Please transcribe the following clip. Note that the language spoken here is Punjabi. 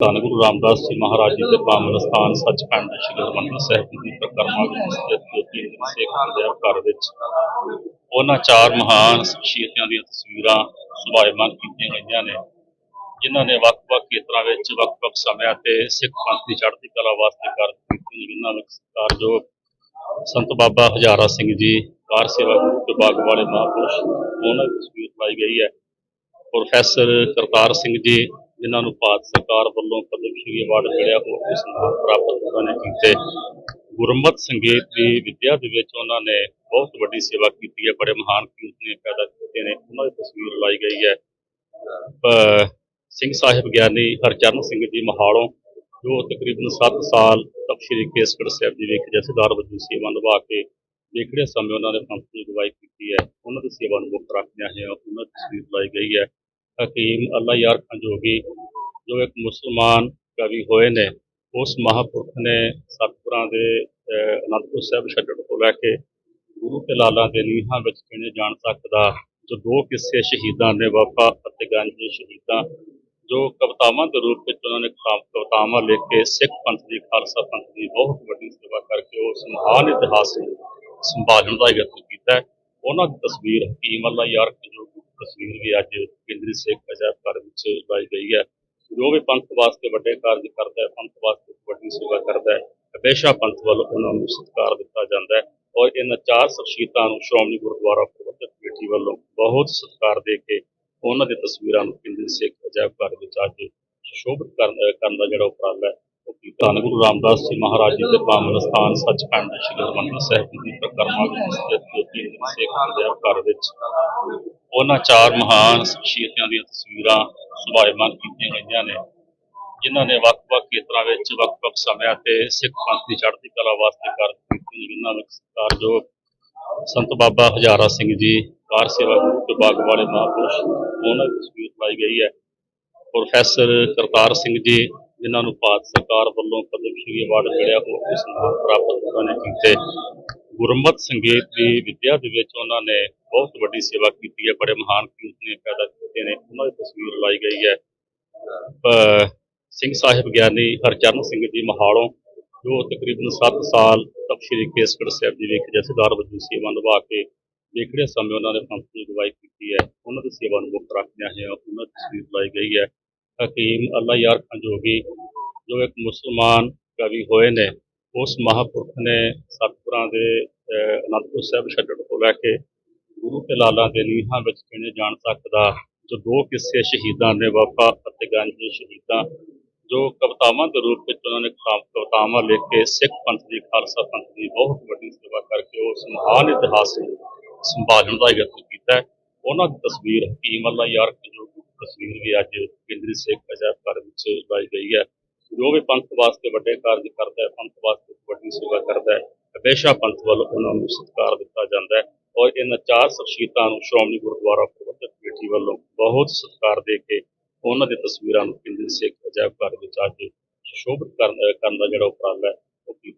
ਧੰਨ ਗੁਰੂ ਰਾਮਦਾਸ ਜੀ ਮਹਾਰਾਜ ਜੀ ਦੇ ਪਾਵਨ ਸਥਾਨ ਸੱਚਖੰਡ ਸ੍ਰੀ ਹਰਿਮੰਦਰ ਸਾਹਿਬ ਦੀ ਪ੍ਰਕਰਮਾ ਵਿੱਚ ਸਥਿਤ ਜੋਤੀ ਸਿੱਖ ਦੇ ਘਰ ਵਿੱਚ ਉਹਨਾਂ ਚਾਰ ਮਹਾਨ ਸ਼ਖਸੀਅਤਾਂ ਦੀਆਂ ਤਸਵੀਰਾਂ ਸੁਭਾਇਮਾਨ ਕੀਤੀਆਂ ਗਈਆਂ ਨੇ, ਜਿਨ੍ਹਾਂ ਨੇ ਵੱਖ-ਵੱਖ ਖੇਤਰਾਂ ਵਿੱਚ ਵੱਖ-ਵੱਖ ਸਮਿਆਂ ਤੇ ਸਿੱਖ ਪੰਥ ਦੀ ਚੜ੍ਹਦੀ ਕਲਾ ਵਾਸਤੇ ਕਰ ਕੀਤੀਆਂ ਜਿਨ੍ਹਾਂ ਵਿੱਚ ਸਤਿਕਾਰਯੋਗ ਸੰਤ ਬਾਬਾ ਹਜ਼ਾਰਾ ਸਿੰਘ ਜੀ, ਕਾਰ ਸੇਵਾ ਗੁਰੂ ਤੇ ਬਾਗ ਵਾਲੇ ਮਹਾਂਪੁਰਸ਼ ਉਹਨਾਂ ਦੀ ਤਸਵੀਰ ਪਾਈ ਗਈ ਹੈ। ਪ੍ਰੋਫੈਸਰ ਕਰਤਾਰ ਸਿੰਘ ਜੀ ਜਿਨ੍ਹਾਂ ਨੂੰ ਭਾਰਤ ਸਰਕਾਰ ਵੱਲੋਂ ਪਦਮ ਸ਼੍ਰੀ ਅਵਾਰਡ ਮਿਲਿਆ ਹੋ ਉਸ ਨਾਲ ਪ੍ਰਾਪਤ ਉਹਨਾਂ ਨੇ ਕੀਤੇ। ਗੁਰਮਤ ਸੰਗੀਤ ਦੀ ਵਿਦਿਆ ਦੇ ਵਿੱਚ ਉਹਨਾਂ ਨੇ ਬਹੁਤ ਵੱਡੀ ਸੇਵਾ ਕੀਤੀ ਹੈ, ਬੜੇ ਮਹਾਨ ਕੀਰਤਨੇ ਪੈਦਾ ਕੀਤੇ ਨੇ, ਉਹਨਾਂ ਦੀ ਤਸਵੀਰ ਲਾਈ ਗਈ ਹੈ। ਸਿੰਘ ਸਾਹਿਬ ਗਿਆਨੀ ਹਰਚਰਨ ਸਿੰਘ ਜੀ ਮਹਾਲੋਂ, ਜੋ ਤਕਰੀਬਨ 7 ਸਾਲ ਤਪ ਸ਼੍ਰੀ ਕੇਸਗੜ੍ਹ ਸਾਹਿਬ ਜੀ ਵਿਖੇ ਜਥੇਦਾਰ ਵਜੋਂ ਸੇਵਾ ਨਿਭਾ ਕੇ ਵਿਖੜੇ ਸਮੇਂ ਉਹਨਾਂ ਨੇ ਪੰਥ ਦੀ ਅਗਵਾਈ ਕੀਤੀ ਹੈ। ਉਹਨਾਂ ਦੀ ਸੇਵਾ ਨੂੰ ਮੁੱਖ ਰੱਖਦਿਆਂ ਹੋਇਆ ਉਹਨਾਂ ਦੀ ਤਸਵੀਰ ਲਾਈ ਗਈ ਹੈ। ਹਕੀਮ ਅੱਲਾ ਯਾਰ ਖਾਂ ਜੋਗੀ ਜੋ ਇੱਕ ਮੁਸਲਮਾਨ ਕਵੀ ਹੋਏ ਨੇ, ਉਸ ਮਹਾਂਪੁਰਖ ਨੇ ਸਤਿਗੁਰਾਂ ਦੇ ਅਨੰਦਪੁਰ ਸਾਹਿਬ ਛੱਡਣ ਤੋਂ ਲੈ ਕੇ ਗੁਰੂ ਤੇ ਲਾਲਾਂ ਦੇ ਨੀਹਾਂ ਵਿੱਚ ਕਿਵੇਂ ਜਾਣ ਸਕਦਾ, ਜੋ ਦੋ ਕਿੱਸੇ ਸ਼ਹੀਦਾਂ ਨੇ, ਵਫਾ ਅਤੇ ਗੰਜ ਸ਼ਹੀਦਾਂ, ਜੋ ਕਵਿਤਾਵਾਂ ਦੇ ਰੂਪ ਵਿੱਚ ਉਹਨਾਂ ਨੇ ਕਵਿਤਾ- ਕਵਿਤਾਵਾਂ ਲਿਖ ਕੇ ਸਿੱਖ ਪੰਥ ਦੀ, ਖਾਲਸਾ ਪੰਥ ਦੀ ਬਹੁਤ ਵੱਡੀ ਸੇਵਾ ਕਰਕੇ ਉਸ ਮਹਾਨ ਇਤਿਹਾਸ ਨੂੰ ਸੰਭਾਲਣ ਦਾ ਯਤਨ ਕੀਤਾ ਉਹਨਾਂ ਦੀ ਤਸਵੀਰ ਹਕੀਮ ਅੱਲਾ ਯਾਰ ਜੋ ਤਸਵੀਰ ਵੀ ਅੱਜ ਕੇਂਦਰੀ ਸਿੱਖ ਅਜਾਇਬ ਘਰ ਵਿੱਚ ਲਾਈ ਗਈ ਹੈ। ਜੋ ਵੀ ਪੰਥ ਵਾਸਤੇ ਵੱਡੇ ਕਾਰਜ ਕਰਦਾ ਹੈ, ਪੰਥ ਵਾਸਤੇ ਵੱਡੀ ਸੇਵਾ ਕਰਦਾ ਹੈ, ਹਮੇਸ਼ਾ ਪੰਥ ਵੱਲੋਂ ਉਹਨਾਂ ਨੂੰ ਸਤਿਕਾਰ ਦਿੱਤਾ ਜਾਂਦਾ ਹੈ ਔਰ ਇਹਨਾਂ ਚਾਰ ਸ਼ਖਸੀਅਤਾਂ ਨੂੰ ਸ਼੍ਰੋਮਣੀ ਗੁਰਦੁਆਰਾ ਪ੍ਰਬੰਧਕ ਕਮੇਟੀ ਵੱਲੋਂ ਬਹੁਤ ਸਤਿਕਾਰ ਦੇ ਕੇ ਉਹਨਾਂ ਦੀ ਤਸਵੀਰਾਂ ਨੂੰ ਕੇਂਦਰੀ ਸਿੱਖ ਅਜਾਇਬ ਘਰ ਵਿੱਚ ਅੱਜ ਸ਼ੋਭਿਤ ਕਰਨ ਦਾ ਜਿਹੜਾ ਉਪਰਾਲਾ ਹੈ ਧੰਨ ਗੁਰੂ ਰਾਮਦਾਸ ਜੀ ਮਹਾਰਾਜ ਜੀ ਦੇ ਪਾਵਨ ਸਥਾਨ ਸੱਚਖੰਡ ਸ੍ਰੀ ਹਰਿਮੰਦਰ ਸਾਹਿਬ ਦੀ ਪ੍ਰਕਰਮਾ ਵਿੱਚ ਸਥਿਤ ਜੋਤੀ ਸਿੱਖ ਅਜਾਇਬ ਘਰ ਵਿੱਚ ਉਹਨਾਂ ਚਾਰ ਮਹਾਨ ਸ਼ਖਸੀਅਤਾਂ ਦੀਆਂ ਤਸਵੀਰਾਂ ਸੁਭਾਇਮਾਨ ਕੀਤੀਆਂ ਗਈਆਂ ਨੇ, ਜਿਨ੍ਹਾਂ ਨੇ ਵੱਖ-ਵੱਖ ਖੇਤਰਾਂ ਵਿੱਚ ਵੱਖ-ਵੱਖ ਸਮਿਆਂ ਤੇ ਸਿੱਖ ਪੰਥ ਦੀ ਚੜ੍ਹਦੀ ਕਲਾ ਵਾਸਤੇ ਕਰ ਕੀਤੀਆਂ ਜਿਨ੍ਹਾਂ ਵਿੱਚ ਸਤਿਕਾਰਯੋਗ ਸੰਤ ਬਾਬਾ ਹਜ਼ਾਰਾ ਸਿੰਘ ਜੀ, ਕਾਰ ਸੇਵਾ ਗੁਰੂ ਤੇ ਬਾਗ ਵਾਲੇ ਮਹਾਂਪੁਰਸ਼, ਉਹਨਾਂ ਦੀ ਤਸਵੀਰ ਪਾਈ ਗਈ ਹੈ। ਪ੍ਰੋਫੈਸਰ ਕਰਤਾਰ ਸਿੰਘ ਜੀ ਜਿਨ੍ਹਾਂ ਨੂੰ ਭਾਰਤ ਸਰਕਾਰ ਵੱਲੋਂ ਪਦਮ ਸ਼੍ਰੀ ਅਵਾਰਡ ਮਿਲਿਆ ਉਹ ਉਸ ਨਾਲ ਪ੍ਰਾਪਤ ਉਹਨਾਂ ਨੇ ਕੀਤੇ। ਗੁਰਮਤ ਸੰਗੀਤ ਦੀ ਵਿਦਿਆ ਦੇ ਵਿੱਚ ਉਹਨਾਂ ਨੇ ਬਹੁਤ ਵੱਡੀ ਸੇਵਾ ਕੀਤੀ ਹੈ, ਬੜੇ ਮਹਾਨ ਕੀਰਤਨੇ ਪੈਦਾ ਕੀਤੇ ਨੇ, ਉਹਨਾਂ ਦੀ ਤਸਵੀਰ ਲਾਈ ਗਈ ਹੈ। ਸਿੰਘ ਸਾਹਿਬ ਗਿਆਨੀ ਹਰਚਰਨ ਸਿੰਘ ਜੀ ਮਹਾਲੋਂ, ਜੋ ਤਕਰੀਬਨ 7 ਸਾਲ ਤਪ ਸ਼੍ਰੀ ਕੇਸਗੜ੍ਹ ਸਾਹਿਬ ਜੀ ਵਿਖੇ ਜਥੇਦਾਰ ਵਜੋਂ ਸੇਵਾ ਨਿਭਾ ਕੇ ਵਿਖੜੇ ਸਮੇਂ ਉਹਨਾਂ ਨੇ ਪੰਥ ਦੀ ਅਗਵਾਈ ਕੀਤੀ ਹੈ। ਉਹਨਾਂ ਦੀ ਸੇਵਾ ਨੂੰ ਮੁੱਖ ਰੱਖਦਿਆਂ ਹੋਇਆ ਉਹਨਾਂ ਦੀ ਤਸਵੀਰ ਲਾਈ ਗਈ ਹੈ। ਹਕੀਮ ਅੱਲਾ ਯਾਰ ਖਾਂ ਜੋਗੀ ਜੋ ਇੱਕ ਮੁਸਲਮਾਨ ਕਵੀ ਹੋਏ ਨੇ, ਉਸ ਮਹਾਂਪੁਰਖ ਨੇ ਸਤਿਗੁਰਾਂ ਦੇ ਅਨੰਦਪੁਰ ਸਾਹਿਬ ਛੱਡਣ ਤੋਂ ਲੈ ਕੇ ਗੁਰੂ ਤੇ ਲਾਲਾਂ ਦੇ ਨੀਹਾਂ ਵਿੱਚ ਕਿਵੇਂ ਜਾਣ ਸਕਦਾ, ਜੋ ਦੋ ਕਿੱਸੇ ਸ਼ਹੀਦਾਂ ਨੇ, ਵਫਾ ਅਤੇ ਗੰਜ ਸ਼ਹੀਦਾਂ, ਜੋ ਕਵਿਤਾਵਾਂ ਦੇ ਰੂਪ ਵਿੱਚ ਉਹਨਾਂ ਨੇ ਕਵਿਤਾ- ਕਵਿਤਾਵਾਂ ਲਿਖ ਕੇ ਸਿੱਖ ਪੰਥ ਦੀ, ਖਾਲਸਾ ਪੰਥ ਦੀ ਬਹੁਤ ਵੱਡੀ ਸੇਵਾ ਕਰਕੇ ਉਸ ਮਹਾਨ ਇਤਿਹਾਸ ਨੂੰ ਸੰਭਾਲਣ ਦਾ ਯਤਨ ਕੀਤਾ ਉਹਨਾਂ ਦੀ ਤਸਵੀਰ ਹਕੀਮ ਅੱਲਾ ਯਾਰ ਜੋ ਤਸਵੀਰ ਵੀ ਅੱਜ ਕੇਂਦਰੀ ਸਿੱਖ ਅਜਾਇਬ ਘਰ ਵਿੱਚ ਲਾਈ ਗਈ ਹੈ। ਜੋ ਵੀ ਪੰਥ ਵਾਸਤੇ ਵੱਡੇ ਕਾਰਜ ਕਰਦਾ ਹੈ, ਪੰਥ ਵਾਸਤੇ ਵੱਡੀ ਸੇਵਾ ਕਰਦਾ ਹੈ, ਹਮੇਸ਼ਾ ਪੰਥ ਵੱਲੋਂ ਉਹਨਾਂ ਨੂੰ ਸਤਿਕਾਰ ਦਿੱਤਾ ਜਾਂਦਾ ਹੈ ਔਰ ਇਹਨਾਂ ਚਾਰ ਸ਼ਖਸੀਅਤਾਂ ਨੂੰ ਸ਼੍ਰੋਮਣੀ ਗੁਰਦੁਆਰਾ ਪ੍ਰਬੰਧਕ ਕਮੇਟੀ ਵੱਲੋਂ ਬਹੁਤ ਸਤਿਕਾਰ ਦੇ ਕੇ ਉਹਨਾਂ ਦੀ ਤਸਵੀਰਾਂ ਨੂੰ ਕੇਂਦਰੀ ਸਿੱਖ ਅਜਾਇਬ ਘਰ ਵਿੱਚ ਅੱਜ ਸ਼ੋਭਿਤ ਕਰਨ ਦਾ ਜਿਹੜਾ ਉਪਰਾਲਾ ਹੈ, ਉਹ ਕੀਤਾ